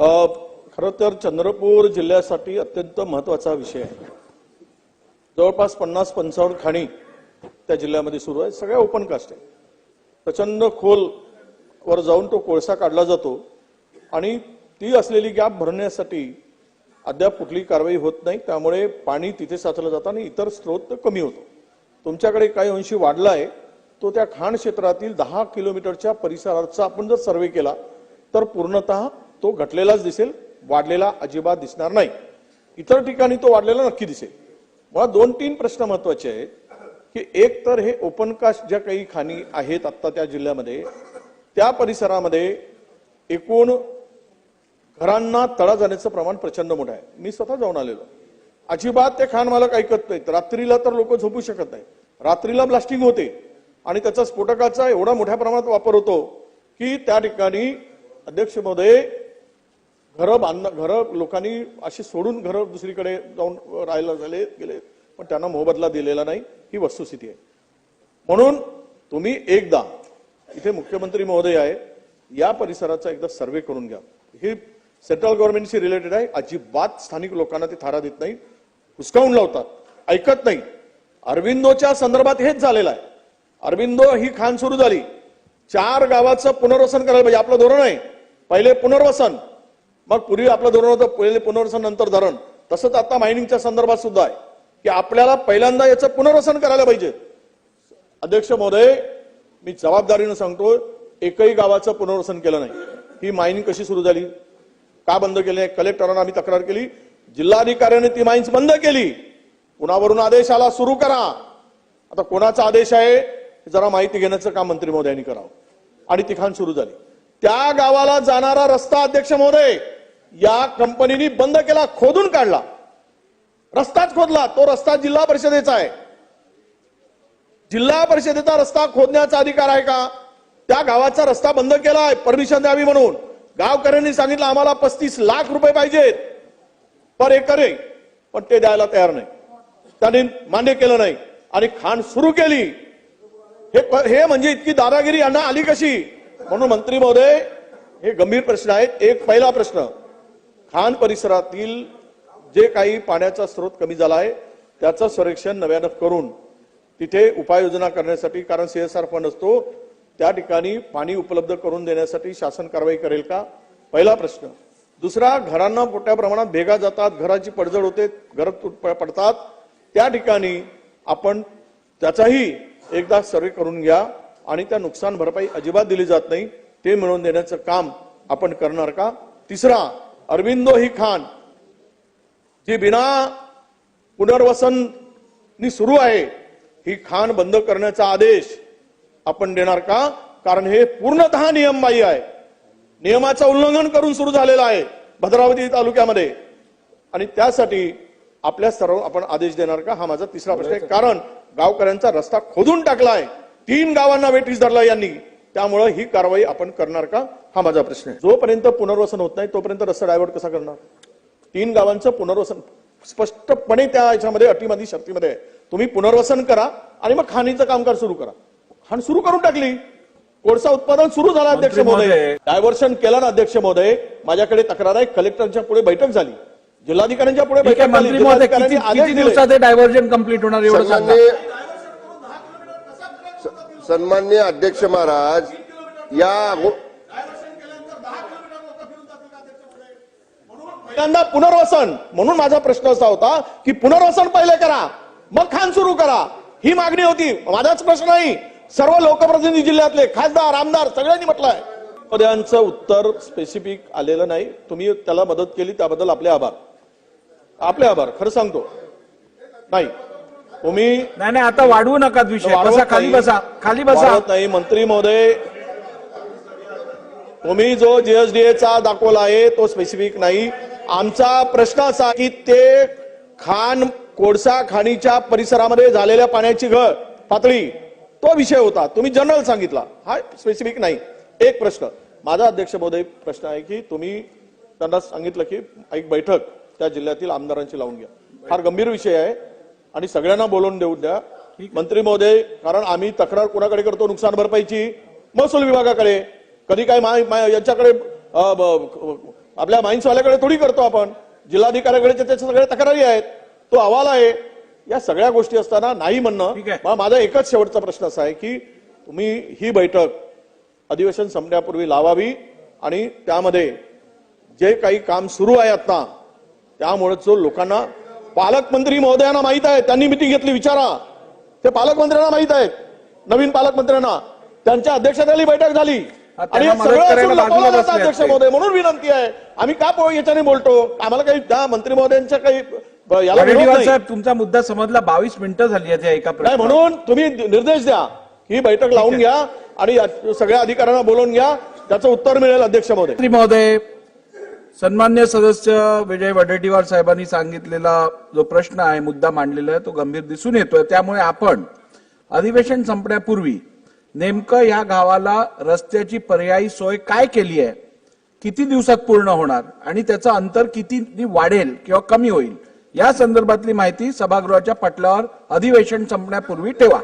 अ, खरं तर चंद्रपूर जिल्ह्यासाठी अत्यंत महत्त्वाचा विषय आहे. जवळपास पन्नास पंचावन्न खाणी त्या जिल्ह्यामध्ये सुरू आहे सगळ्या ओपन कास्ट आहे प्रचंड खोल वर जाऊन तो कोळसा काढला जातो आणि ती असलेली गॅप भरण्यासाठी अद्याप कुठली कारवाई होत नाही त्यामुळे पाणी तिथे साचलं जातं आणि इतर स्रोत कमी होतो. तुमच्याकडे काही अंशी वाढला आहे तो त्या खाण क्षेत्रातील दहा किलोमीटरच्या परिसराचा आपण जर सर्वे केला तर पूर्णतः तो घटलेलाच दिसेल वाढलेला अजिबात दिसणार नाही. इतर ठिकाणी तो वाढलेला नक्की दिसेल. मला दोन तीन प्रश्न महत्त्वाचे आहेत की एक तर हे ओपन कास्ट ज्या काही खाणी आहेत आत्ता त्या जिल्ह्यामध्ये त्या परिसरामध्ये एकूण घरांना तडा जाण्याचं प्रमाण प्रचंड मोठं आहे. मी स्वतः जाऊन आलेलो. अजिबात ते खाण मालक ऐकत नाहीत. रात्रीला तर लोक झोपू शकत नाही रात्रीला ब्लास्टिंग होते. आणि त्याचा स्फोटकाचा एवढा मोठ्या प्रमाणात वापर होतो की त्या ठिकाणी अध्यक्ष महोदय घरं बांध घरं लोकांनी अशी सोडून घरं दुसरीकडे जाऊन राहायला झाले गेले पण त्यांना मोबदला दिलेला नाही. ही वस्तुस्थिती आहे. म्हणून तुम्ही एकदा इथे मुख्यमंत्री महोदय आहे या परिसराचा एकदा सर्वे करून घ्या. हे सेंट्रल गव्हर्नमेंटशी रिलेटेड आहे. अजिबात स्थानिक लोकांना ते थारा देत नाही हुसकावून लावतात. ऐकत नाही. अरविंदोच्या संदर्भात हेच झालेलं आहे. अरविंदो ही खाण सुरू झाली. चार गावाचं पुनर्वसन करायला पाहिजे. आपलं धोरण आहे. पहिले पुनर्वसन. मग पूर्वी आपलं धोरण होतं पहिले पुनर्वसन नंतर धरण. तसंच आता मायनिंगच्या संदर्भात सुद्धा आहे. की आपल्याला पहिल्यांदा याचं पुनर्वसन करायला पाहिजे. अध्यक्ष महोदय मी जबाबदारीनं सांगतो एकही गावाचं पुनर्वसन केलं नाही. ही मायनिंग कशी सुरू झाली? का बंद केली नाही? कलेक्टरांना आम्ही तक्रार केली. जिल्हाधिकाऱ्याने ती माइन्स बंद केली. कुणावरून आदेश आला सुरू करा. आता कोणाचा आदेश आहे जरा माहिती घेण्याचं काम मंत्री महोदयांनी करावं. आणि ती खाण सुरू झाली. त्या गावाला जाणारा रस्ता अध्यक्ष महोदय या कंपनीने बंद केला खोदून काढला. रस्ताच खोदला तो रस्ता जिल्हा परिषदेचा आहे. जिल्हा परिषदेचा रस्ता खोदण्याचा अधिकार आहे का? त्या गावाचा रस्ता बंद केला आहे परमिशन द्यावी म्हणून. गावकऱ्यांनी सांगितलं आम्हाला पस्तीस लाख रुपये पाहिजेत पर एकरे पण ते द्यायला तयार नाही. त्यांनी मान्य केलं नाही. आणि खाण सुरू केली. हे हे म्हणजे इतकी दादागिरी यांना आली कशी? म्हणून मंत्री महोदय हे गंभीर प्रश्न आहेत. एक पहिला प्रश्न खान परिसरातील जे काही पाण्याचा स्रोत कमी झाला आहे त्याचं सर्वेक्षण नव्यानं करून तिथे उपाययोजना करण्यासाठी कारण सीएसआर फंड असतो त्या ठिकाणी पाणी उपलब्ध करून देण्यासाठी शासन कारवाई करेल का? पहिला प्रश्न. दुसरा घरांना मोठ्या प्रमाणात भेगा जातात घराची पडझड होते घर पडतात त्या ठिकाणी आपण त्याचाही एकदा सर्वे करून घ्या आणि त्या नुकसान भरपाई अजिबात दिली जात नाही ते मिळवून देण्याचं काम आपण करणार का? तिसरा अरविंदो ही खान जी बिना पुनर्वसन नी सुरू आहे ही खान बंद करण्याचा आदेश आपण देणार का? कारण हे पूर्णतः नियमबाह्य आहे. नियमाचं उल्लंघन करून सुरू झालेलं आहे भद्रावती तालुक्यामध्ये. आणि त्यासाठी आपल्या सर्व आपण आदेश देणार का? हा माझा तिसरा प्रश्न आहे. कारण गावकऱ्यांचा रस्ता खोदून टाकलाय. तीन गावांना वेटीस धरला यांनी. त्यामुळे ही कारवाई आपण करणार का? हा माझा प्रश्न आहे. जोपर्यंत पुनर्वसन होत नाही तोपर्यंत रस्ता डायव्हर्ट कसा करणार? तीन गावांचं पुनर्वसन स्पष्टपणे त्या याच्यामध्ये अटीमध्ये शर्तीमध्ये आहे. तुम्ही पुनर्वसन करा आणि मग खाणीचं कामकाज सुरू करा. खाण सुरू करून टाकली. कोळसा उत्पादन सुरू झालं अध्यक्ष महोदय. डायव्हर्शन केलं ना अध्यक्ष महोदय. माझ्याकडे तक्रार आहे कलेक्टरच्या पुढे बैठक झाली. जिल्हाधिकाऱ्यांच्या पुढे बैठक झाली. मंत्री महोदय किती जिल्हाधिकाऱ्यांनी आदेश किती दिले. दिवसात हे डायव्हर्जन कंप्लीट होणार एवढं सांगा. सन्मान्य अध्यक्ष महाराज या हो- पहिल्यांदा पुनर्वसन म्हणून माझा प्रश्न असा होता की पुनर्वसन पहिले करा मग खान सुरू करा. ही मागणी होती. माझाच प्रश्न नाही. सर्व लोकप्रतिनिधी जिल्ह्यातले खासदार आमदार सगळ्यांनी म्हटलंय. पद्यांचं उत्तर स्पेसिफिक आलेलं नाही. तुम्ही त्याला मदत केली त्याबद्दल आपले आभार. आपले आभार. खरं सांगतो. नाही. तुम्ही नाही नाही आता वाढवू नका विषय. बसा खाली. बसा खाली बसा. नाही. मंत्री महोदय तुम्ही जो जीएसडीएचा दाखवला आहे तो स्पेसिफिक नाही. आमचा प्रश्न असा की ते खान कोळसा खाणीच्या परिसरामध्ये झालेल्या पाण्याची घ पातळी तो विषय होता. तुम्ही जनरल सांगितला. हा स्पेसिफिक नाही. एक प्रश्न. माझा अध्यक्ष महोदय प्रश्न आहे की तुम्ही त्यांना सांगितलं की एक बैठक त्या जिल्ह्यातील आमदारांची लावून घ्या. फार गंभीर विषय आहे. आणि सगळ्यांना बोलवून देऊ द्या. मंत्री महोदय कारण आम्ही तक्रार कोणाकडे करतो? नुकसान भरपाईची. महसूल विभागाकडे. कधी काय यांच्याकडे आपल्या माइन्सवाल्याकडे थोडी करतो आपण. जिल्हाधिकाऱ्याकडे त्याच्या सगळ्या तक्रारी आहेत तो अहवाल आहे. या सगळ्या गोष्टी असताना नाही म्हणणं. माझा एकच शेवटचा प्रश्न असा आहे की तुम्ही ही बैठक अधिवेशन संपण्यापूर्वी लावावी आणि त्यामध्ये जे काही काम सुरू आहे आता त्यामुळे जो लोकांना पालकमंत्री महोदयांना माहीत आहे. त्यांनी मिटिंग घेतली विचारा. ते पालकमंत्र्यांना माहीत आहेत नवीन पालकमंत्र्यांना. त्यांच्या अध्यक्षतेखाली बैठक झाली. आणि अध्यक्ष. महोदय. म्हणून विनंती आहे. आम्ही का याच्याने बोलतो? आम्हाला काही त्या मंत्री महोदयांच्या काही याला तुमचा मुद्दा समजला. बावीस मिनिटं झाली एका नाही. म्हणून तुम्ही निर्देश द्या. ही बैठक लावून घ्या आणि सगळ्या अधिकाऱ्यांना बोलवून घ्या. त्याचं उत्तर मिळेल अध्यक्ष महोदय. महोदय सन्मान्य सदस्य विजय वडेट्टीवार साहेबांनी सांगितलेला जो प्रश्न आहे मुद्दा मांडलेला आहे तो गंभीर दिसून येतोय. त्यामुळे आपण अधिवेशन संपण्यापूर्वी नेमकं या गावाला रस्त्याची पर्यायी सोय काय केली आहे किती दिवसात पूर्ण होणार आणि त्याचं अंतर किती वाढेल किंवा कमी होईल या संदर्भातली माहिती सभागृहाच्या पटलावर अधिवेशन संपण्यापूर्वी ठेवा.